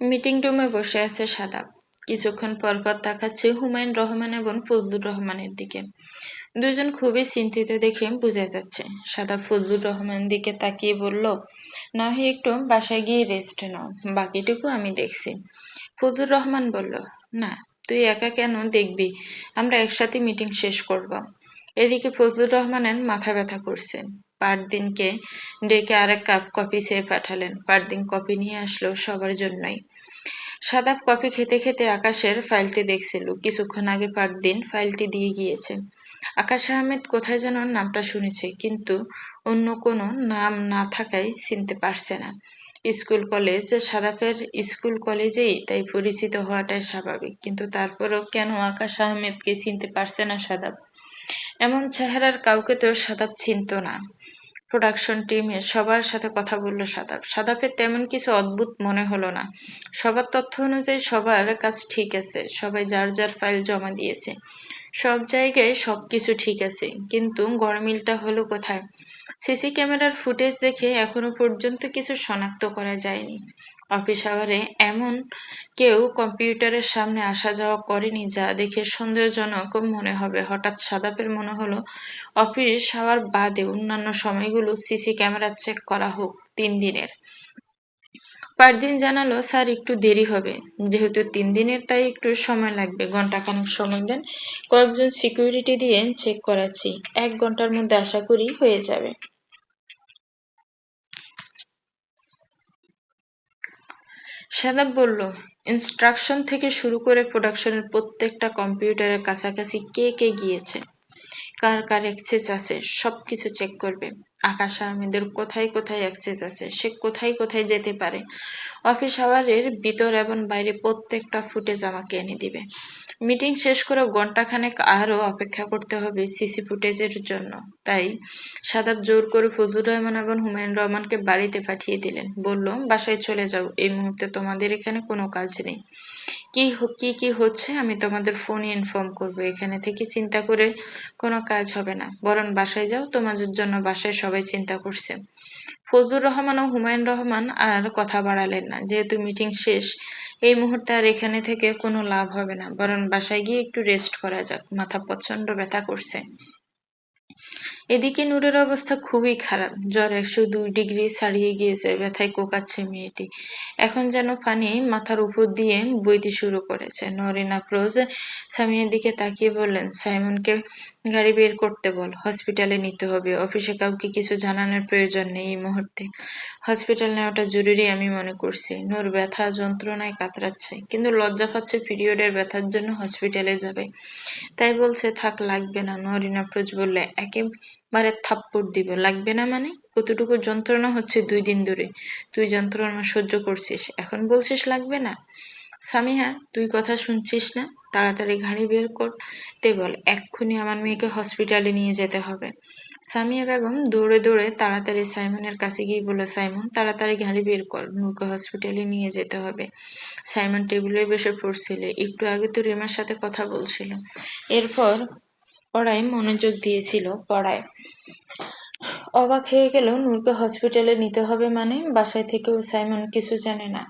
Meeting রুমে বসে আছে সাদাব। কিছুক্ষণ পরপর তাকাচ্ছে হুমায়ুন রহমান এবং ফজলুর রহমানের দিকে। দুজন খুবই চিন্তিত দেখে বোঝা যাচ্ছে। সাদা ফজলুর রহমান দিকে তাকিয়ে বলল না হয় একটু বাসায় গিয়ে রেস্ট নাও। বাকিটুকু আমি দেখছি। ফজলুর রহমান বলল, না, তুই একা কেন দেখবি? আমরা একসাথে মিটিং শেষ করব। এদিকে ফজলুর রহমানের মাথা ব্যথা করছে। পারদিনকে ডেকে আরেক কাপ কফি চেয়ে পাঠালেন। পারদিন কফি নিয়ে আসলো সবার জন্যই। সাদাব কফি খেতে খেতে আকাশের ফাইলটি দেখছিল। কিছুক্ষণ আগে পারদিন ফাইলটি দিয়ে গিয়েছে। আকাশ আহমেদ কোথায় যেন নামটা শুনেছে, কিন্তু অন্য কোনো নাম না থাকায় চিনতে পারছে না। স্কুল কলেজ সাদাফের স্কুল কলেজেই, তাই পরিচিত হওয়াটাই স্বাভাবিক। কিন্তু তারপরও কেন আকাশ আহমেদকে চিনতে পারছে না সাদাব এমন চেহারার কাউকে তো সাদাব চিনত না। প্রোডাকশন টিমের সবার সাথে কথা বলল সাদাব সাদাবের তেমন কিছু অদ্ভুত মনে হলো না। সবার তথ্য অনুযায়ী সবার কাজ ঠিক আছে, সবাই যার যার ফাইল জমা দিয়েছে। সব জায়গায় সব কিছু ঠিক আছে, কিন্তু গরমিলটা হলো কোথায়? সিসি ক্যামেরার ফুটেজ দেখে এখনও পর্যন্ত কিছু শনাক্ত করা যায়নি। অফিস আওয়ারে এমন কেউ কম্পিউটারের সামনে আসা যাওয়া করেনি যা দেখে সন্দেহজনক মনে হবে। হঠাৎ সাদাপের মনে হলো, অফিস আওয়ার বাদে অন্যান্য সময়গুলো সিসি ক্যামেরা চেক করা হোক, তিন দিনের। পারদিন জানালো, স্যার, একটু দেরি হবে। যেহেতু তিন দিনের, তাই একটু সময় লাগবে। ঘণ্টা খানেক সময় দেন, কয়েকজন সিকিউরিটি দিয়ে চেক করাচ্ছি। এক ঘণ্টার মধ্যে আশা করি হয়ে যাবে। সাদাব বলল ইনস্ট্রাকশন থেকে শুরু করে প্রোডাকশনের প্রত্যেকটা কম্পিউটারের কাছাকাছি কে কে গিয়েছে? কার কার অ্যাক্সেস আছে? সব কিছু চেক করবে। আকাশ আহমেদের কোথায় কোথায় অ্যাক্সেস আছে, সে কোথায় কোথায় যেতে পারে। অফিস আওয়ারের ভিতর এবং বাইরে প্রত্যেকটা ফুটেজ আমাকে এনে দিবে। মিটিং শেষ করে ঘন্টাখানেক আরও অপেক্ষা করতে হবে সিসি ফুটেজের জন্য। তাই সাদাব জোর করে ফজলুর রহমান এবং হুমায়ুন রহমানকে বাড়িতে পাঠিয়ে দিলেন। বলল, বাসায় চলে যাও, এই মুহূর্তে তোমাদের এখানে কোনো কাজ নেই। কি কি কি হচ্ছে আমি তোমাদের ফোনে ইনফর্ম করব। এখানে থেকে চিন্তা করে কোনো কাজ হবে না। বরং বাসায় যাও, তোমাদের জন্য বাসায় সবাই চিন্তা করছে। ফজলুর রহমান ও হুমায়ুন রহমান আর কথা বাড়ালেন না। যেহেতু মিটিং শেষ, এই মুহূর্তে আর এখানে থেকে কোনো লাভ হবে না। বরং বাসায় গিয়ে একটু রেস্ট করা যাক। মাথা প্রচণ্ড ব্যথা করছে। এদিকে নূরের অবস্থা খুবই খারাপ। জ্বর একশো দুই ডিগ্রি ছাড়িয়ে গিয়েছে, ব্যথায় কোকাচ্ছে মেয়েটি। এখন যেন পানি মাথার উপর দিয়ে বইতে শুরু করেছে। নরিন আফরোজ সামিয়ার দিকে তাকিয়ে বললেন, সাইমনকে গাড়ি বের করতে বল, হসপিটালে নিতে হবে। অফিসে কাউকে কিছু জানানোর প্রয়োজন নেই এই মুহূর্তে। হসপিটাল নেওয়াটা জরুরি আমি মনে করছি। নূর ব্যথা যন্ত্রণায় কাতরাচ্ছে, কিন্তু লজ্জা পাচ্ছে পিরিয়ডের ব্যথার জন্য হসপিটালে যাবে। তাই বলছে, থাক, লাগবে না। নরিন আফরোজ বললে একেবারে থাপ্পড় দিব, লাগবে না মানে? কতটুকু যন্ত্রণা হচ্ছে দুই দিন ধরে। তুই যন্ত্রণা সহ্য করছিস, এখন বলছিস লাগবে না? সামিহা, তুই কথা শুনছিস না? তাড়াতাড়ি গাড়ি বের করতে বল, এক্ষুনি আমার মেয়েকে হসপিটালে নিয়ে যেতে হবে। সামিয়া বেগম দৌড়ে দৌড়ে তাড়াতাড়ি সাইমনের কাছে গিয়ে বলল, সাইমন, তাড়াতাড়ি গাড়ি বের কর, নূরকে হসপিটালে নিয়ে যেতে হবে। সাইমন টেবিলে বসে পড়ছিল, একটু আগে তো রিমার সাথে কথা বলছিল। এরপর পড়ায় মনোযোগ দিয়েছিল, পড়ায়। অবাক হয়ে গেল, নূরকে হসপিটালে নিতে হবে মানে? বাসায় থেকেও সাইমন কিছু জানে না।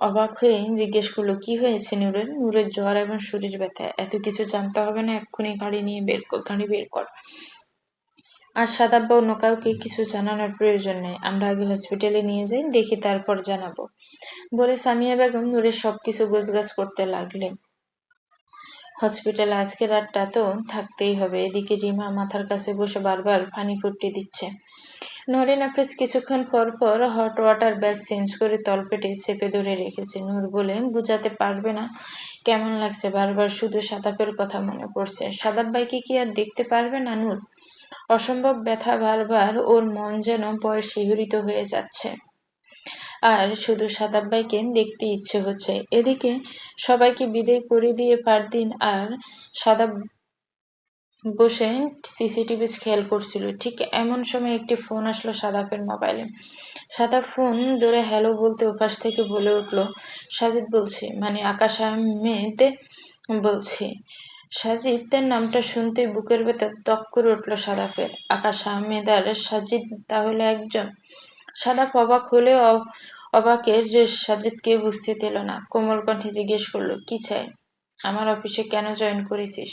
অবাক হয়ে জিজ্ঞেস করল, কি হয়েছে নূরের? নূরের জ্বর এবং শরীর ব্যথা, এত কিছু জানতে হবে না? এক্ষুনি গাড়ি নিয়ে বের কর, গাড়ি বের কর। আর সাদাব বা অন্য কাউকে কিছু জানানোর প্রয়োজন নেই। আমরা আগে হসপিটালে নিয়ে যাই, দেখি তারপর জানাব। বলে সামিয়া বেগম নূরের সবকিছু গোছগাছ করতে লাগলেন। হসপিটালে আজকে রাতটা তো থাকতেই হবে। এদিকে রিমা মাথার কাছে বসে বারবার পানি ফুটতে দিচ্ছে। নরিন আফরোজ কিছুক্ষণ পর পর হট ওয়াটার ব্যাগ চেঞ্জ করে তলপেটে চেপে ধরে রেখেছে। নূর বলে, বুঝাতে পারবে না। কেমন লাগছে? বারবার শুধু সাদাপের কথা মনে পড়ছে। সাদাব ভাইকে কি আর দেখতে পারবে না নূর? অসম্ভব ব্যথা বারবার ওর মন যেন বয়স শিহরিত হয়ে যাচ্ছে। আর শুধু সাদাব ভাইকে দেখতে ইচ্ছে হচ্ছে। এদিকে সবাইকে বিদায় করে দিয়ে পারদিন আর সাদাব বসে সিসিটিভি খেয়াল করছিল। ঠিক এমন সময় একটি ফোন আসলো সাদাফের মোবাইলে। সাদা ফোন ধরে হ্যালো বলতে ওপাশ থেকে বলে উঠল। সাজিদ বলছে মানে আকাশ আহমেদ বলছে। সাজিদের নামটা শুনতে বুকের ভেতর তক করে উঠল সাদাফের আকাশ আহমেদ আর সাজিদ তাহলে একজন? সাদা অবাক হলেও অবাকের সাজিদকে বুঝতে দিল না। কোমল কণ্ঠে জিজ্ঞেস করল, কি চাই? আমার অফিসে কেন জয়েন করেছিস?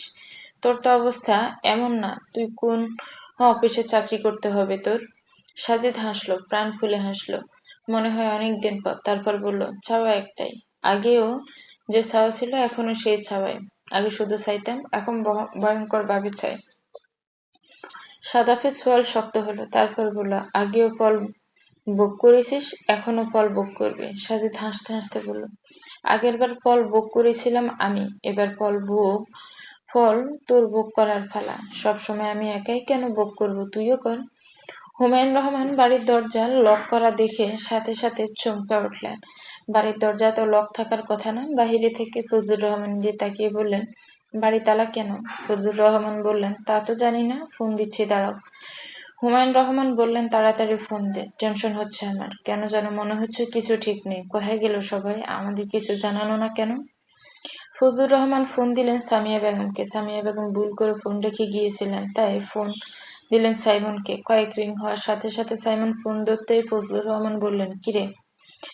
তোর তো অবস্থা এমন না। তুই কোন অফিসে চাকরি করতে হবে তোর? সাজিদ হাসলো, প্রাণ খুলে হাসলো। মনে হয় অনেক দিন পর। তারপর বলল চাওয়া একটাই। আগেও যে ছাওয়া ছিল, এখনও সেই ছাওয়াই। আগে শুধু চাইতাম, এখন ভয়ঙ্কর ভাবে চাই। সাদাফের সোয়াল শক্ত হলো। তারপর বলল, আগেও ফল ভোগ করেছিস? এখনও ফল ভোগ করবি। সাজিদ হাসতে হাসতে বলল, আগের বার ফল ভোগ করেছিলাম আমি, এবার ফল ভোগ ফল তোর ভোগ করার ফালা। সবসময় আমি একাই কেন ভোগ করব তুইও কর। হুমায়ুন রহমান বাড়ির দরজা লক করা দেখে সাথে সাথে চমকে উঠলেন। বাড়ির দরজা তো লক থাকার কথা না। বাহিরে থেকে ফজলুর রহমান যে তাকিয়ে বললেন বাড়ি তালা কেন? ফজলুর রহমান বললেন, তা তো জানি না। ফোন দিচ্ছি, দাঁড়াও। হুমায়ুন রহমান বললেন, তাড়াতাড়ি ফোন দে, টেনশন হচ্ছে আমার। কেন যেন মনে হচ্ছে কিছু ঠিক নেই। কোথায় গেল সবাই? আমাদের কিছু জানালো না কেন? ফজলুর রহমান ফোন দিলেন সামিয়া বেগমকে। সামিয়া বেগম ভুল করে ফোন রেখে গিয়েছিলেন, তাই ফোন দিলেন সাইমনকে। কয়েক রিং হওয়ার সাথে সাথে সাইমন ফোন ধরতেই ফজলুর রহমান বললেন কিরে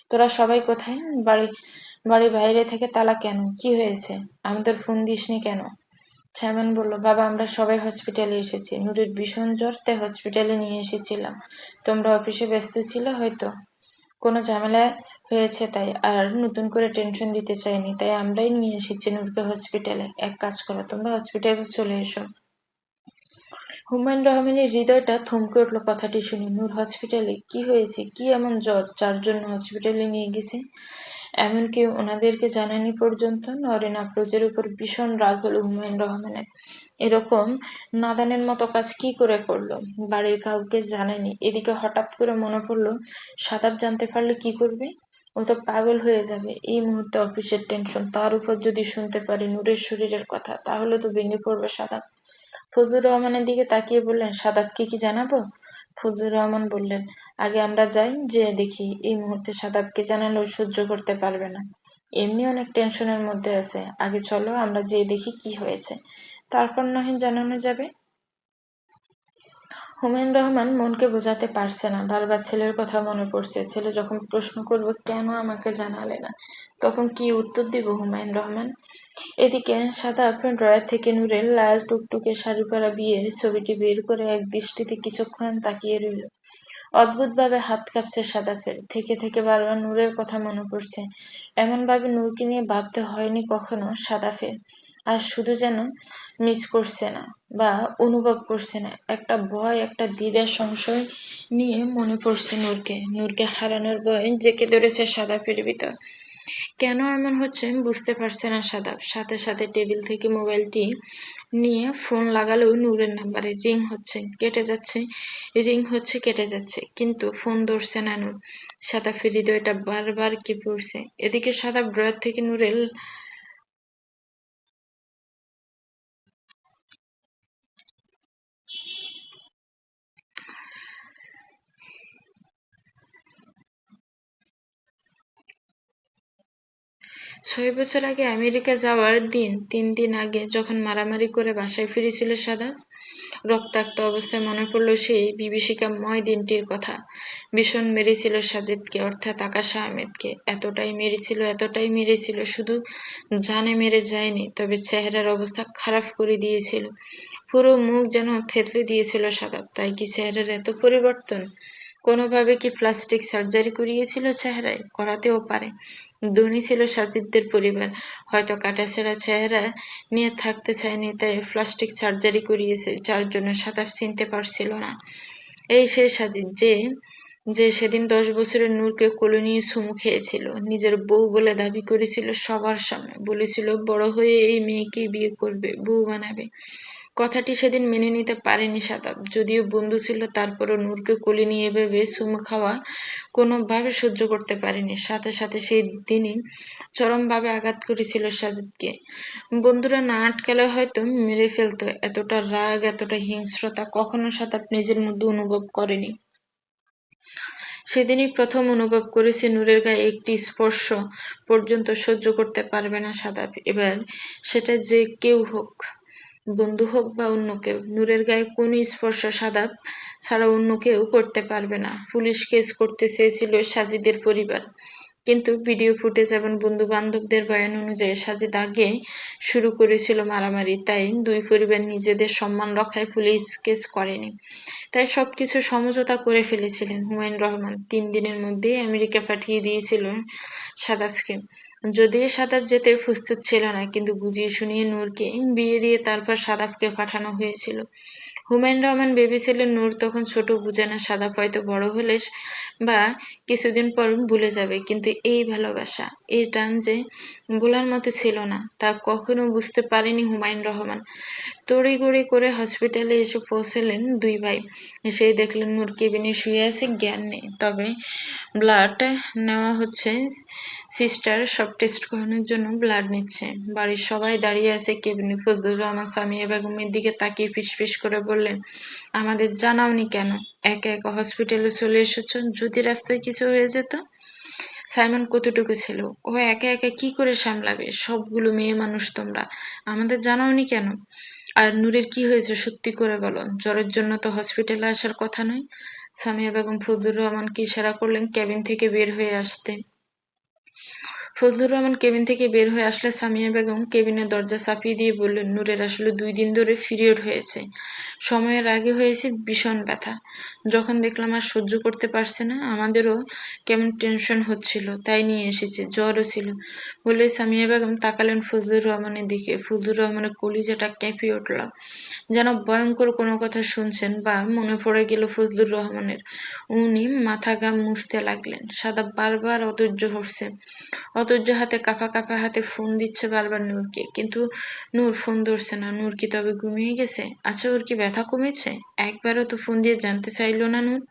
তোরা সবাই কোথায়? বাড়ি বাড়ি বাইরে থেকে তালা কেন? কি হয়েছে? আমি আমাদের ফোন দিসনি কেন? সাইমন বলল, বাবা, আমরা সবাই হসপিটালে এসেছি। নুরের ভীষণ জ্বর তাই হসপিটালে নিয়ে এসেছিলাম। তোমরা অফিসে ব্যস্ত ছিল হয়তো। কোনো ঝামেলা হয়েছে তাই, আর নতুন করে টেনশন দিতে চাইনি। তাই আমরাই নিয়ে এসেছি নূরকে হসপিটালে এক কাজ করো, তোমরা হসপিটালে চলে এসো। হুমায়ুন রহমানের হৃদয়টা থমকে উঠল কথাটি শুনে। নূর হসপিটালে কি হয়েছে? কি এমন জ্বর? যার জন্য হসপিটালে নিয়ে গেছে। এমনকি ওনাদেরকে জানানি পর্যন্ত নরেন আফরোজের উপর ভীষণ রাগ হলো হুমায়ুন রহমানের। এরকম নাদানের মতো কাজ কি করে করল? বাড়ির কাউকে জানেনি এদিকে হঠাৎ করে মনে পড়ল, সাদাব জানতে পারলে কি করবে? ও তো পাগল হয়ে যাবে। এই মুহূর্তে অফিসের টেনশন তার উপর যদি শুনতে পারি নূরের শরীরের কথা, তাহলে তো ভেঙে পড়বে সাদাব। ফজলুর রহমানের দিকে তাকিয়ে বললেন, সাদাবকে কি জানাব? ফজলুর রহমান বললেন, আগে আমরা যাই যে দেখি, এই মুহূর্তে সাদাবকে জানালেও সহ্য করতে পারবে না। এমনি অনেক টেনশনের মধ্যে আছে, আগে চলো, আমরা যেয়ে দেখি কি হয়েছে। তারপর নহে জানানো যাবে? হুমায়ুন রহমান মনকে বোঝাতে পারছে না, বারবার ছেলের কথা মনে পড়ছে। ছেলে যখন প্রশ্ন করবে, কেন আমাকে জানালে না? তখন কি উত্তর দিব হুমায়ুন রহমান? এদিকে সাদা ড্রয়ার থেকে নূরের লাল টুকটুকে শাড়ি পরা বিয়ের ছবিটি বের করে এক দৃষ্টিতে কিছুক্ষণ তাকিয়ে রইল। অদ্ভুতভাবে হাত কাঁপছে সাদাফের থেকে থেকে বারবার নূরের কথা মনে পড়ছে। এমনভাবে নূরকে নিয়ে ভাবতে হয়নি কখনো সাদাফের আর শুধু যেন মিস করছে না বা অনুভব করছে না, একটা ভয়, একটা দ্বিধা, সংশয় নিয়ে মনে পড়ছে নূরকে। নূরকে হারানোর ভয় জেকে ধরেছে সাদাফের ভিতর। কেন এমন হচ্ছে বুঝতে পারছে না, সাদাব। সাথে সাথে টেবিল থেকে মোবাইলটি নিয়ে ফোন লাগালেও নূরের নাম্বারে রিং হচ্ছে, কেটে যাচ্ছে, রিং হচ্ছে, কেটে যাচ্ছে, কিন্তু ফোন ধরছে না নূর। সাদাফের হৃদয়টা বারবার কি পড়ছে? এদিকে সাদা ড্রয়ার থেকে নূরের ছয় বছর আগে আমেরিকা যাওয়ার দিন, তিন দিন আগে যখন মারামারি করে বাসায় ফিরেছিল সাদা, রক্তাক্ত অবস্থায় মনে পড়ল সেই বিভীষিকাময় দিনটির কথা। ভীষণ মেরেছিল সাজিদকে, অর্থাৎ আকাশ আহমেদকে। এতটাই মেরেছিল এতটাই মেরেছিল, শুধু জানে মেরে যায়নি, তবে চেহারার অবস্থা খারাপ করে দিয়েছিল। পুরো মুখ যেন থেতলে দিয়েছিল সাদাব তাই কি চেহারার এত পরিবর্তন? কোনোভাবে কি প্লাস্টিক সার্জারি করিয়েছিল চেহারায়? করাতেও পারে। ধনী ছিল সাজিদদের পরিবার। হয়তো কাটাছেড়া চেহারা নিয়ে থাকতে চায়নি, তাই প্লাস্টিক সার্জারি করিয়েছে, যার জন্য সাতাফ চিনতে পারছিল না। এই সেই সাজিদ, যে যে সেদিন দশ বছরের নূরকে কোলে নিয়ে সুমু খেয়েছিল, নিজের বউ বলে দাবি করেছিল সবার সামনে। বলেছিল, বড় হয়ে এই মেয়েকে বিয়ে করবে, বউ বানাবে। কথাটি সেদিন মেনে নিতে পারেনি সাতাব যদিও বন্ধু ছিল, তারপরও নূরকে কোলে নিয়ে ভেবে সুমু খাওয়া কোনোভাবে সহ্য করতে পারেনি। সাথে সাথে সেই দিনই চরমভাবে আঘাত করেছিল সাজিদকে। বন্ধুরা না আটকালে হয়তো মেরে ফেলতো। এতটা রাগ, এতটা হিংস্রতা কখনো সাতাব নিজের মধ্যে অনুভব করেনি। সেদিনই প্রথম অনুভব করেছে নূরের গায়ে একটি স্পর্শ পর্যন্ত সহ্য করতে পারবে না সাদাব। এবার সেটা যে কেউ হোক। বন্ধু হোক বা অন্য কেউ, নূরের গায়ে কোনো স্পর্শ সাদাব ছাড়া অন্য কেউ করতে পারবে না। পুলিশ কেস করতে চেয়েছিল সাজিদের পরিবার। কিন্তু ভিডিও ফুটেজ এবং বন্ধু বান্ধবদের বয়ান অনুযায়ী সাজিদ আগে শুরু করেছিল মারামারি। তাই দুই পরিবার নিজেদের সম্মান রক্ষায় পুলিশ কেস করেনি। তাই সবকিছু সমঝোতা করে ফেলেছিলেন হুমায়ুন রহমান। তিন দিনের মধ্যেই আমেরিকা পাঠিয়ে দিয়েছিলেন সাদাফকে। যদিও সাদাব যেতে প্রস্তুত ছিল না, কিন্তু বুঝিয়ে শুনিয়ে নূরকে বিয়ে দিয়ে তারপর সাদাবকে পাঠানো হয়েছিল। হুমায়ুন রহমান ভেবেছিলেন নূর তখন ছোট, বুঝে না, সাদা হয়তো বড় হলে বা কিছুদিন পর ভুলে যাবে। কিন্তু এই ভালোবাসা, এই টান যে বলার মতো ছিল না, তা কখনো বুঝতে পারেনি হুমায়ুন রহমান। তড়িগড়ি করে হসপিটালে এসে পৌঁছলেন দুই ভাই। এসেই দেখলেন নূর কেবিনে শুয়ে আছে, জ্ঞান নেই। তবে ব্লাড নেওয়া হচ্ছে সিস্টার সব টেস্ট করানোর জন্য ব্লাড নিচ্ছে। বাড়ির সবাই দাঁড়িয়ে আছে কেবিনে ফজলুর রহমান, সামিয়া বেগমের দিকে তাকিয়ে ফিস করে বললেন, আমাদের জানাওনি কেন? একা একা হসপিটালে চলে এসেছ, যদি রাস্তায় কিছু হয়ে যেত? সাইমন কতটুকু ছিল? ও একা একা কি করে সামলাবে? সবগুলো মেয়ে মানুষ তোমরা, আমাদের জানাওনি কেন? আর নূরের কি হয়েছে সত্যি করে বলো? জ্বরের জন্য তো হসপিটালে আসার কথা নয়। সামিয়া বেগম ফজলুর রহমানকে ইশারা করলেন ক্যাবিন থেকে বের হয়ে আসতে। ফজলুর রহমান কেবিন থেকে বের হয়ে আসলে সামিয়া বেগম কেবিনের দরজা চাপিয়ে দিয়ে বললেন, নূরের আসলে দুই দিন ধরে পিরিয়ড হয়েছে। সময়ের আগে হয়েছে ভীষণ ব্যথা। যখন দেখলাম আর সহ্য করতে পারছে না, আমাদেরও কেমন টেনশন হচ্ছিল, তাই নিয়ে এসেছে, জ্বরও ছিল। বলে সামিয়া বেগম তাকালেন ফজলুর রহমানের দিকে। ফজলুর রহমানের কলিজাটা কেঁপে উঠল। যেন ভয়ঙ্কর কোনো কথা শুনছেন বা মনে পড়ে গেল ফজলুর রহমানের। উনি মাথা গাম মুছতে লাগলেন। সাদা বারবার অধৈর্য হচ্ছে। অধৈর্য হাতে, কাঁপা কাঁপা হাতে ফোন দিচ্ছে বারবার নূরকে। কিন্তু নূর ফোন ধরছে না। নূর কি তবে ঘুমিয়ে গেছে? আচ্ছা ওর কি ব্যথা কমেছে? একবারও তো ফোন দিয়ে জানতে চাইলো না নূর।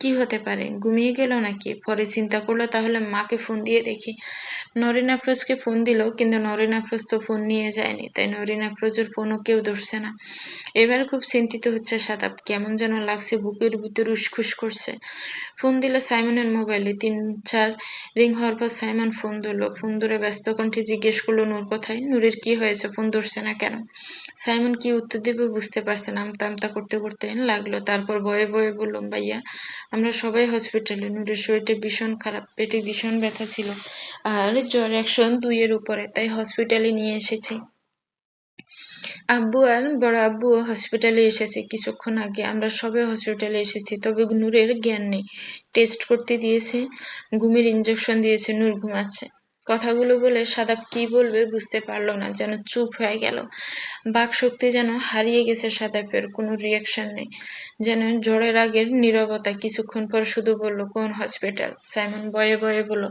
কি হতে পারে? ঘুমিয়ে গেল নাকি? পরে চিন্তা করল, তাহলে মাকে ফোন দিয়ে দেখি। নরিন আফরোজকে ফোন দিল, কিন্তু নরিন আফরোজ তো ফোন নিয়ে যায়নি, তাই নরিন আফরোজের ফোনও কেউ ধরছে না। এবার খুব চিন্তিত হচ্ছে সাদাব কেমন যেন লাগছে বুকের ভিতর উসখুস করছে। ফোন দিল সাইমনের মোবাইলে তিন চার রিং হওয়ার পর সাইমন ফোন ধরলো। ফোন ধরে ব্যস্ত কণ্ঠে জিজ্ঞেস করল, নূর কোথায়? নূরের কি হয়েছে? ফোন ধরছে না কেন? সাইমন কি উত্তর দেবে বুঝতে পারছে না, আমতা আমতা করতে করতে লাগল। তারপর ভয়ে ভয়ে বললাম ভাইয়া আমরা সবাই হসপিটালে নুরের শরীরটা ভীষণ খারাপ, পেটে ভীষণ ব্যথা ছিল। আর জ্বর একশন দুইয়ের উপরে, তাই হসপিটালে নিয়ে এসেছি। আব্বু আর বড় আব্বু হসপিটালে এসেছে কিছুক্ষণ আগে। আমরা সবাই হসপিটালে এসেছি, তবে নূরের জ্ঞান নেই। টেস্ট করতে দিয়েছে, ঘুমের ইঞ্জেকশন দিয়েছে, নূর ঘুমাচ্ছে। কথাগুলো বলে সাদাব কি বলবে বুঝতে পারল না, যেন চুপ হয়ে গেল। বাক শক্তি যেন হারিয়ে গেছে সাদাবের কোনো রিয়াকশন নেই। যেন জ্বরের আগের নিরবতা কিছুক্ষণ পর শুধু বলল, কোন হসপিটাল সাইমন বয়ে বয়ে বলল,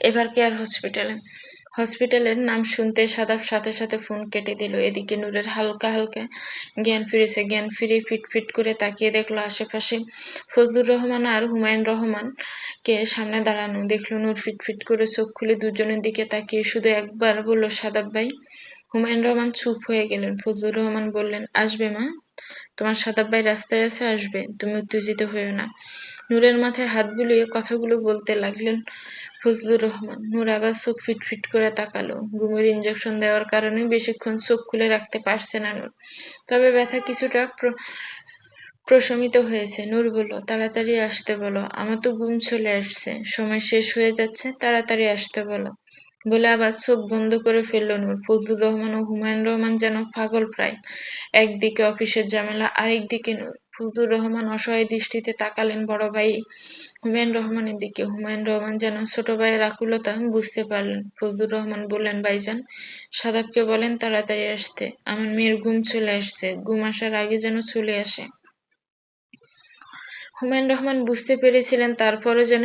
এবার কেয়ার হসপিটালে হসপিটালের নাম শুনতে সাদাব সাথে সাথে ফোন কেটে দিল। এদিকে নূরের হালকা হালকা জ্ঞান ফিরেছে। জ্ঞান ফিরে ফিট ফিট করে তাকিয়ে দেখল আশেপাশে ফজলুর রহমান আর হুমায়ুন রহমান কে সামনে দাঁড়ানো। দেখল নূর ফিট ফিট করে চোখ খুলে দুজনের দিকে তাকিয়ে শুধু একবার বলল, সাদাব ভাই, হুমায়ুন রহমান চুপ হয়ে গেলেন। ফজলুর রহমান বললেন, আসবে মা, তোমার সাদাব ভাই রাস্তায় আছে, আসবে। তুমি উত্তেজিত হয়েও না। নূরের মাথায় হাত বুলিয়ে কথাগুলো বলতে লাগলেন ফজলুর রহমান। নূর আবার চোখ ফিটফিট করে তাকালো। ঘুমের ইঞ্জেকশন দেওয়ার কারণে বেশিক্ষণ চোখ খুলে রাখতে পারছে না নূর। তবে ব্যথা কিছুটা প্রশমিত হয়েছে। নূর বলল, তাড়াতাড়ি আসতে বলো, আমার তো ঘুম চলে আসছে। সময় শেষ হয়ে যাচ্ছে, তাড়াতাড়ি আসতে বলো। বলে আবার চোখ বন্ধ করে ফেলল নূর। ফজলুর রহমান ও হুমায়ুন রহমান যেন পাগল প্রায়। একদিকে অফিসের ঝামেলা আরেক দিকে নূর। ফজলুর রহমান অসহায় দৃষ্টিতে তাকালেন বড় ভাই। হুমায়ুন রহমানের দিকে। হুমায়ুন রহমান যেন ছোট ভাইয়ের আকুলতা বুঝতে পারলেন। ফজলুর রহমান বললেন, ভাইজান, সাদাবকে বলেন তাড়াতাড়ি আসতে। আমার মেয়ের ঘুম চলে আসছে। ঘুম আসার আগে যেন চলে আসে। হুমায়ুন রহমান বুঝতে পেরেছিলেন, তারপরও যেন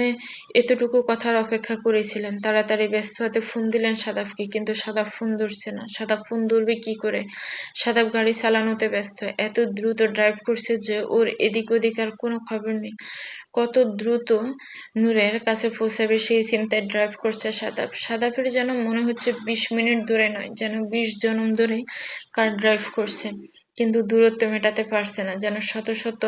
এতটুকু কথার অপেক্ষা করেছিলেন। তাড়াতাড়ি ব্যস্ত হাতে ফোন দিলেন সাদাফকে কিন্তু সাদাফ ফোন ধরছে না। সাদাফ ফোন ধরবে কি করে? সাদাফ গাড়ি চালানোতে ব্যস্ত। এত দ্রুত ড্রাইভ করছে যে ওর এদিক ওদিক আর কোনো খবর নেই। কত দ্রুত নূরের কাছে পৌঁছাবে সেই চিন্তায় ড্রাইভ করছে সাদাফ সাদাফের যেন মনে হচ্ছে বিশ মিনিট ধরে নয়, যেন বিশ জনম ধরে কার ড্রাইভ করছে। কিন্তু দূরত্ব মেটাতে পারছে না, যেন শত শত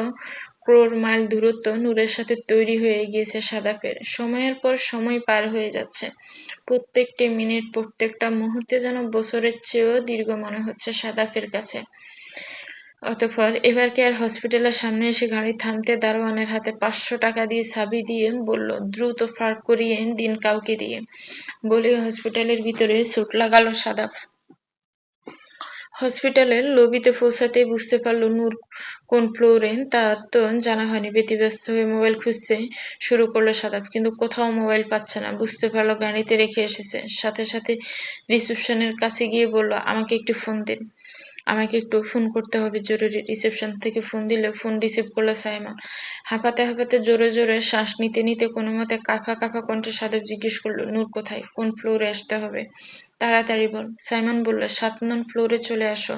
ক্রোর মাইল দূরত্ব নূরের সাথে তৈরি হয়ে গিয়েছে সাদাফের সময়ের পর সময় পার হয়ে যাচ্ছে। প্রত্যেকটি মিনিট, প্রত্যেকটা মুহূর্তে যেন বছরের চেয়েও দীর্ঘ মনে হচ্ছে সাদাফের কাছে। অতঃপর এবার আর হসপিটালের সামনে এসে গাড়ি থামতে দারোয়ানের হাতে পাঁচশো টাকা দিয়ে চাবি দিয়ে বলল, দ্রুত ফার্ক করিয়ে দিন কাউকে দিয়ে। বলে হসপিটালের ভিতরে ছুট লাগালো সাদাফ হসপিটালের লবিতে পৌঁছাতেই বুঝতে পারল নূর কোন ফ্লোরে, তার তো জানা হয়নি। ব্যতিব্যস্ত হয়ে মোবাইল খুঁজতে শুরু করল সাদাব কিন্তু কোথাও মোবাইল পাচ্ছে না। বুঝতে পারল গাড়িতে রেখে এসেছে। সাথে সাথে রিসেপশনের কাছে গিয়ে বলল, আমাকে একটু ফোন দিন। আমাকে একটু ফোন করতে হবে, জরুরি রিসেপশন থেকে ফোন দিলে ফোন রিসিভ করল সাইমন। হাঁপাতে হাঁপাতে জোরে জোরে শ্বাস নিতে নিতে কোনো মতে কাফা কাফা কণ্ঠে সাদেব জিজ্ঞেস করল, নূর কোথায়? কোন ফ্লোরে আসতে হবে? তাড়াতাড়ি বল। সাইমন বলল, সাত নন ফ্লোরে চলে আসো।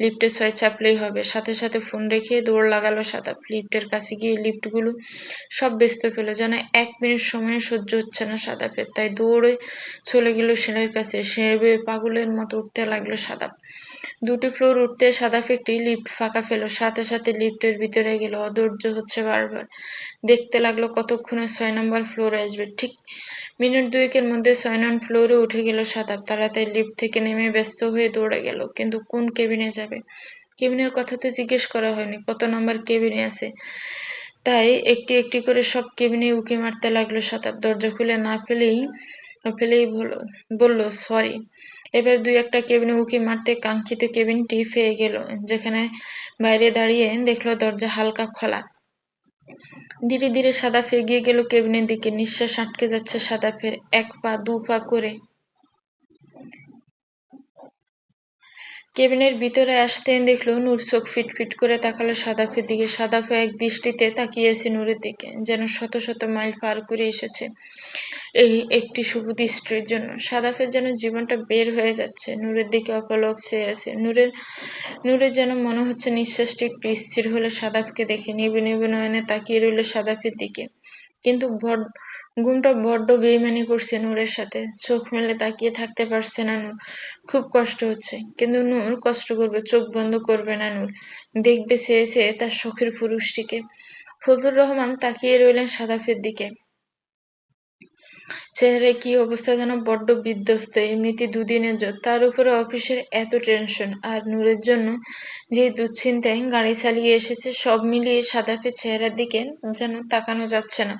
লিফটে ছয় চাপলেই হবে। সাথে সাথে ফোন রেখে দৌড় লাগালো সাদাব। লিফটের কাছে গিয়ে লিফটগুলো সব ব্যস্ত পেল। যেন এক মিনিট সময় সহ্য হচ্ছে না সাদাপের তাই দৌড়ে চলে গেল সেনের কাছে। সেনের বেয়ে পাগলের মতো উঠতে লাগল সাদাব। দুটি ফ্লোর উঠতে সাদাফ একটি লিফট ফাঁকা ফেলো, সাথে সাথে লিফটের ভিতরে গেল। অধৈর্য হচ্ছে বারবার। দেখতে লাগল কতক্ষণে ছয় নম্বর ফ্লোরে আসবে। ঠিক মিনিট দুয়েকের মধ্যে ছয় নং ফ্লোরে উঠে গেল সাদাব। তাড়াতাড়ি লিফট থেকে নেমে ব্যস্ত হয়ে দৌড়ে গেল। কিন্তু কোন কেবিনে যাবে? কেবিনের কথা তো জিজ্ঞেস করা হয়নি। কত নম্বর কেবিনে আছে? তাই একটি একটি করে সব কেবিনে উকি মারতে লাগল সাতাব দরজা খুলে না ফেলেই ফেলেই বলল, সরি। এবার দুই একটা কেবিনে উঁকি মারতে কাঙ্ক্ষিত কেবিনটি ফেয়ে গেল, যেখানে বাইরে দাঁড়িয়ে দেখল দরজা হালকা খোলা। ধীরে ধীরে সাদা এগিয়ে গেল কেবিনের দিকে, নিঃশ্বাস আটকে যাচ্ছে সাদা ফের, এক পা, দু পা করে। কেবিনের ভিতরে আসতেন দেখল নূর চোখ ফিট ফিট করে তাকালো সাদাফের দিকে। সাদাফে এক দৃষ্টিতে তাকিয়েছে নূরের দিকে, যেন শত শত মাইল পার করে এসেছে এই একটি শুভ দৃষ্টির জন্য। সাদাফের যেন জীবনটা বের হয়ে যাচ্ছে, নূরের দিকে অপলক চেয়ে আছে। নূরের নূরের যেন মনে হচ্ছে নিঃশ্বাসটি একটু স্থির হলে সাদাফকে দেখে নিবি নিবি নয়নে তাকিয়ে রইল সাদাফের দিকে। কিন্তু ঘুমটা বড্ড বেইমানি করছে নূরের সাথে। চোখ মেলে তাকিয়ে থাকতে পারছে না নূর। খুব কষ্ট হচ্ছে। কিন্তু নূর কষ্ট করবে, চোখ বন্ধ করবে না নূর। দেখবে সে এসে তার শখের পুরুষটিকে। ফজলুর রহমান তাকিয়ে রইলেন সাদাফের দিকে। চেহারায় কি অবস্থা যেন বড্ড বিধ্বস্ত। এমনিতে দুদিনের জন্য তার উপরে অফিসের এত টেনশন আর নূরের জন্য যে দুশ্চিন্তায় গাড়ি চালিয়ে এসেছে, সব মিলিয়ে সাদাফে চেহারার দিকে যেন তাকানো যাচ্ছে না।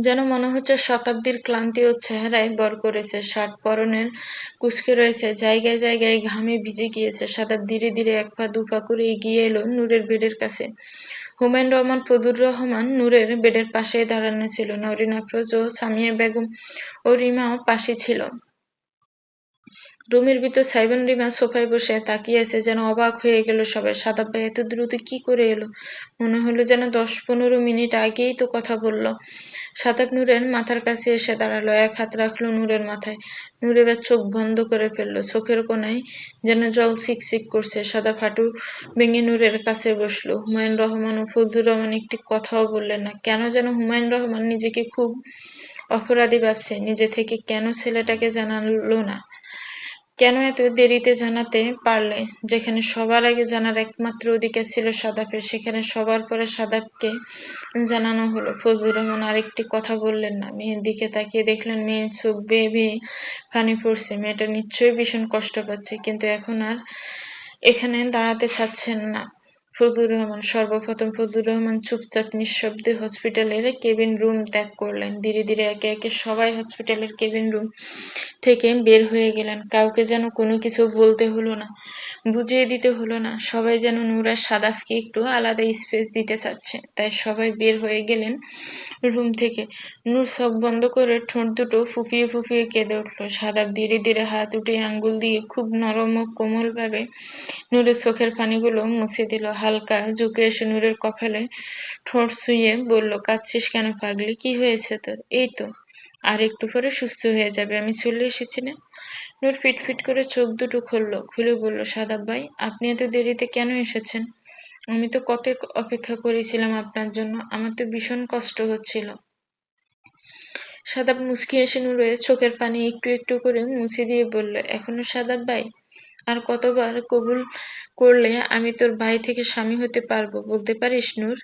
যেন মনে হচ্ছে শতাব্দীর ক্লান্তি ও চেহারায় বর করেছে। শার্ট পরনের কুচকে রয়েছে, জায়গায় জায়গায় ঘামে ভিজে গিয়েছে। সাদাব ধীরে ধীরে এক পা, দু পা করে এগিয়ে এলো নূরের বেডের কাছে। হুমায়ুন রহমান ফজুর রহমান নূরের বেডের পাশে দাঁড়ানো ছিল। নরিন আফরোজ ও সামিয়া বেগম ও রিমাও পাশে ছিল। রুমের ভিতর সাইবেন রিমা সোফায় বসে তাকিয়ে আছে, যেন অবাক হয়ে গেল সবাই। সাদা ভাই এত দ্রুত কি করে এলো? মনে হলো যেন দশ পনেরো মিনিট আগেই তো কথা বলল। সাদাব নূরের মাথার কাছে এসে দাঁড়াল, এক হাত রাখল নূরের মাথায়। নূর এবার চোখ বন্ধ করে ফেলল, চোখের কোনায় যেন জল সিক করছে। সাদা ফাটু ভেঙে নূরের কাছে বসল। হুমায়ুন রহমান ও ফজলুর রহমান একটি কথাও বললেন না। কেন যেন হুমায়ুন রহমান নিজেকে খুব অপরাধী ভাবছে, নিজে থেকে কেন ছেলেটাকে জানালো না? কেন এত দেরিতে জানাতে পারলে? যেখানে সবার আগে জানার একমাত্র অধিকার ছিল সাদাপের, সেখানে সবার পরে সাদাপকে জানানো হলো। ফজলুর রহমান আরেকটি কথা বললেন না। মেয়ের দিকে তাকিয়ে দেখলেন মেয়ে চোখ বেয়ে বেয়ে পানি পড়ছে। মেয়েটা নিশ্চয়ই ভীষণ কষ্ট পাচ্ছে, কিন্তু এখন আর এখানে দাঁড়াতে চাচ্ছেন না। ফজলুর রহমান, সর্বপ্রথম ফজলুর রহমান চুপচাপ নিঃশব্দে হসপিটালের কেবিন রুম ত্যাগ করলেন। ধীরে ধীরে একে একে সবাই হসপিটালের কেবিন রুম থেকে বের হয়ে গেলেন। কাউকে যেন কোনো কিছু বলতে হলো না, বুঝিয়ে দিতে হলো না। সবাই যেন নুরা সাদাফকে একটু আলাদা স্পেস দিতে চাচ্ছে, তাই সবাই বের হয়ে গেলেন রুম থেকে। নূর চোখ বন্ধ করে ঠোঁট দুটো ফুপিয়ে ফুপিয়ে কেঁদে উঠল। সাদাফ ধীরে ধীরে হাত উঠে আঙ্গুল দিয়ে খুব নরম ও কোমল ভাবে নূরের চোখের পানিগুলো মুছে দিল। হালকা ঝুঁকে এসে নূরের কপালে ঠোঁট শুয়ে বলল, কাঁদছিস কেন পাগলি? কি হয়েছে তোর? এই তো, আর একটু পরে সুস্থ হয়ে যাবে, আমি চলে এসেছি না? নূর ফিটফিট করে চোখ দুটো খুলল, খুলে বলল, সাদাব ভাই, আপনি এত দেরিতে কেন এসেছেন? আমি তো কত অপেক্ষা করেছিলাম আপনার জন্য, আমার তো ভীষণ কষ্ট হচ্ছিল। সাদাব মুসকি এসে নূরে চোখের পানি একটু একটু করে মুছে দিয়ে বলল, এখনও সাদাব ভাই আর কতবার কবুল করলে আমি তোর ভাই থেকে স্বামী হতে পারব, বলতে পারিস, নূর?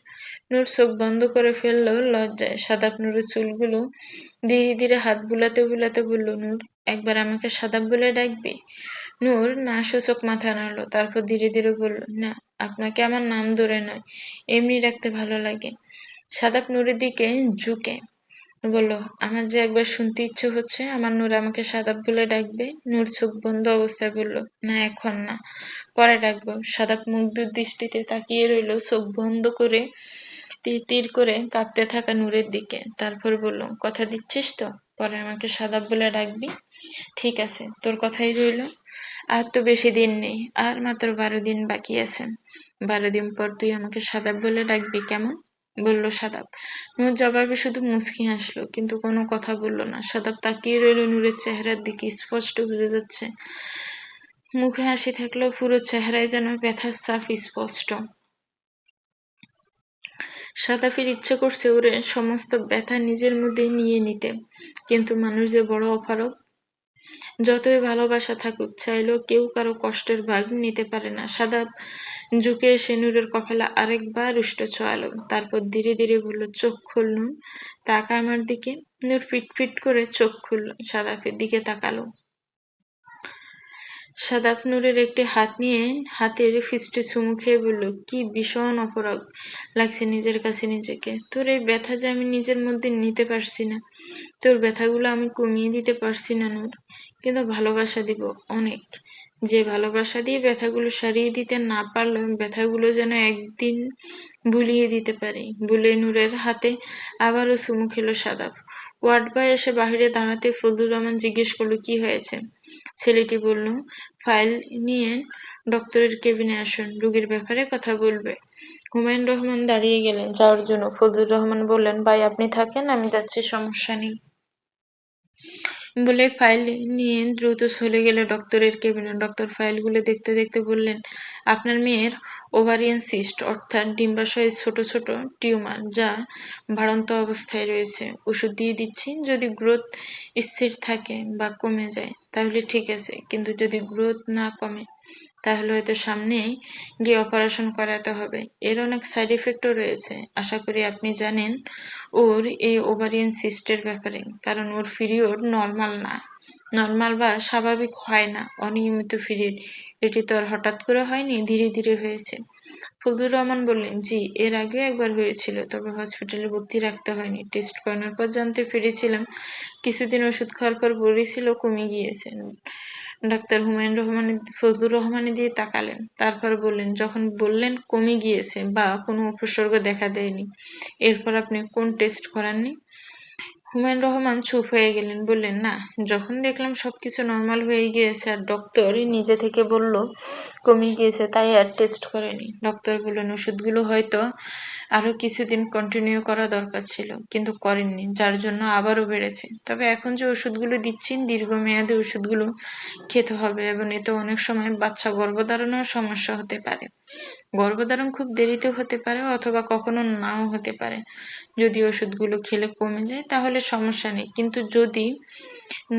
নূর চোখ বন্ধ করে ফেলল লজ্জায়। সাদাপ নূরের চুলগুলো ধীরে ধীরে হাত বুলাতে বুলাতে বলল, নূর, একবার আমাকে সাদাপ বলে ডাকবি? নূর না সূচক মাথা নাড়লো, তারপর ধীরে ধীরে বলল, না, আপনাকে আমার নাম ধরে নয়, এমনি রাখতে ভালো লাগে। সাদাপ নূরের দিকে ঝুঁকে বলল আমার যে একবার শুনতে ইচ্ছে হচ্ছে, আমার নূর আমাকে সাদাপ বলে ডাকবে। নূর চোখ বন্ধ অবস্থায় বলল, না, এখন না। পরে ডাকবো সাদাপ মুগ্ধ দৃষ্টিতে তাকিয়ে রইল, চোখ বন্ধ করে তীর তীর করে কাঁপতে থাকা নূরের দিকে। তারপর বলল, কথা দিচ্ছিস তো? পরে আমাকে সাদাপ বলে ডাকবি? ঠিক আছে, তোর কথাই রইল। আর তো বেশি দিন নেই, আর মাত্র বারো দিন বাকি আছে। বারো দিন পর তুই আমাকে সাদাপ বলে ডাকবি, কেমন? বলল, সাদাব, নূর জবাবে শুধু মুচকি হাসলো, কিন্তু কোনো কথা বলল না। সাদাব তাকিয়ে রইল নূরের চেহারার দিকে, স্পষ্ট বুঝে যাচ্ছে। মুখে হাসি থাকলেও পুরো চেহারায় যেন ব্যথার সাফ স্পষ্ট। সাদাফির ইচ্ছে করছে ওরে সমস্ত ব্যথা নিজের মধ্যে নিয়ে নিতে, কিন্তু মানুষ যে বড় অপারক যতই ভালোবাসা থাকুক, চাইলেও কেউ কারও কষ্টের ভাগ নিতে পারে না। সাদা ঝুঁকে এসে নূরের কপালে আরেকবার উষ্ট ছোয়ালো তারপর ধীরে ধীরে বলল, চোখ খুললুন তাকা আমার দিকে। নূর ফিট ফিট করে চোখ খুলল সাদাফের দিকে তাকালো। সাদাপ নূরের একটি হাত নিয়ে হাতের ফিস্টে চুমু খেয়ে বলল, কি ভীষণ অপরাগ লাগছে নিজের কাছে নিজেকে। তোর এই ব্যথা যে আমি নিজের মধ্যে নিতে পারছি না। তোর ব্যথাগুলো আমি কমিয়ে দিতে পারছি না, নূর। কিন্তু ভালোবাসা দিব অনেক। যে ভালোবাসা দিয়ে ব্যথাগুলো সারিয়ে দিতে না পারলেও ব্যথাগুলো যেন একদিন বুলিয়ে দিতে পারি। বলে নূরের হাতে আবারও চুমু খেলো সাদাপ। ওয়ার্ড বয় এসে বাহিরে দাঁড়াতে ফজলুর রহমান জিজ্ঞেস করল, কি হয়েছে? ছেলেটি বলল, ফাইল নিয়ে ডক্টরের কেবিনে আসুন, রুগীর ব্যাপারে কথা বলবে। হুমায়ুন রহমান দাঁড়িয়ে গেলেন, যাওয়ার জন্য। ফজলুর রহমান বললেন, ভাই, আপনি থাকেন, আমি যাচ্ছি, সমস্যা নেই। বলে ফাইল নিয়ে দ্রুত চলে গেল ডক্টরের কেবিনে ডক্টর ফাইলগুলো দেখতে দেখতে বললেন, আপনার মেয়ের ওভারিয়ান সিস্ট অর্থাৎ ডিম্বাশয়ের ছোট ছোট টিউমার যা ভাড়ন্ত অবস্থায় রয়েছে, ওষুধ দিয়ে দিচ্ছি যদি গ্রোথ স্থির থাকে বা কমে যায়, তাহলে ঠিক আছে। কিন্তু যদি গ্রোথ না কমে তাহলে হয়তো সামনে গিয়ে অপারেশন করাতে হবে। এর অনেক সাইড এফেক্টও রয়েছে। আশা করি আপনি জানেন ওর এই ওভারিয়ান সিস্টের ব্যাপারে। কারণ ওর পিরিয়ড নর্মাল না। নর্মাল বা স্বাভাবিক হয় না। অনিয়মিত পিরিয়ড এটি তো আর হঠাৎ করে হয়নি, ধীরে ধীরে হয়েছে। ফজলুর রহমান বললেন, জি, এর আগেও একবার হয়েছিল, তবে হসপিটালে ভর্তি রাখতে হয়নি। টেস্ট করানোর পর জানতে পেরেছিলাম, কিছুদিন ওষুধ খাওয়ার পর বলেছিল কমে গিয়েছে। ডাক্তার হুমায়ুন রহমান, ফজলুর রহমানের দিয়ে তাকালেন। তারপর বললেন, যখন বললেন কমে গিয়েছে বা কোনো উপসর্গ দেখা দেয়নি, এরপর আপনি কোন টেস্ট করাননি? হুমায়ুন রহমান চুপ হয়ে গেলেন, বললেন, না, যখন দেখলাম সব কিছু নর্মাল হয়ে গিয়েছে আর ডক্টরই নিজে থেকে বলল কমে গিয়েছে, তাই আর টেস্ট করেনি। ডক্টর বললেন ওষুধগুলো হয়তো আরও কিছুদিন কন্টিনিউ করা দরকার ছিল, কিন্তু করেননি, যার জন্য আবারও বেড়েছে। তবে এখন যে ওষুধগুলো দিচ্ছেন, দীর্ঘমেয়াদী ওষুধগুলো খেতে হবে এবং এতে অনেক সময় বাচ্চা গর্ভধারণের সমস্যা হতে পারে। গর্ভধারণ খুব দেরিতে হতে পারে অথবা কখনো নাও হতে পারে। যদি ওষুধগুলো খেলে কমে যায়, তাহলে সমস্যা নেই। কিন্তু যদি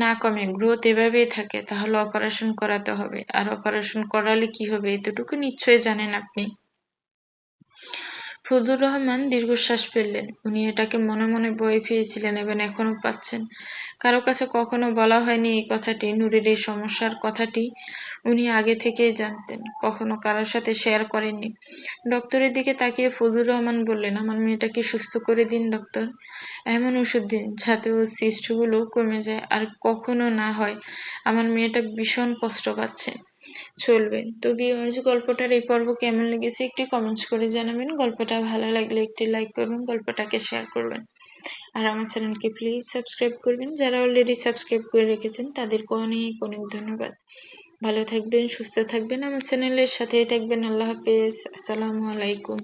না কমে, গ্রোথ এভাবেই থাকে, তাহলে অপারেশন করাতে হবে। আর অপারেশন করালে কি হবে? এতটুকু নিশ্চয়ই জানেন আপনি। ফজলুর রহমান দীর্ঘশ্বাস ফেললেন। উনি এটাকে মনে মনে বয়ে পেয়েছিলেন এবং এখনও পাচ্ছেন। কারও কাছে কখনো বলা হয়নি এই কথাটি, নুরের এই সমস্যার কথাটি উনি আগে থেকেই জানতেন। কখনো কারোর সাথে শেয়ার করেননি। ডক্টরের দিকে তাকিয়ে ফজলুর রহমান বললেন, আমার মেয়েটাকে সুস্থ করে দিন, ডক্টর? এমন ওষুধ দিন যাতে ওর সিস্টগুলো কমে যায়। আর কখনো না হয় আমার মেয়েটা ভীষণ কষ্ট পাচ্ছে। চলবে। তো ভিউয়ার্স গল্পটার এই পর্ব কেমন লেগেছে একটি কমেন্টস করে জানাবেন। গল্পটা ভালো লাগলে একটি লাইক করবেন, গল্পটাকে শেয়ার করবেন। আর আমার চ্যানেলকে প্লিজ সাবস্ক্রাইব করবেন। যারা অলরেডি সাবস্ক্রাইব করে রেখেছেন, তাদেরকে অনেক অনেক ধন্যবাদ। ভালো থাকবেন, সুস্থ থাকবেন। আমার চ্যানেলের সাথেই থাকবেন। আল্লাহ হাফেজ। আসসালামু আলাইকুম।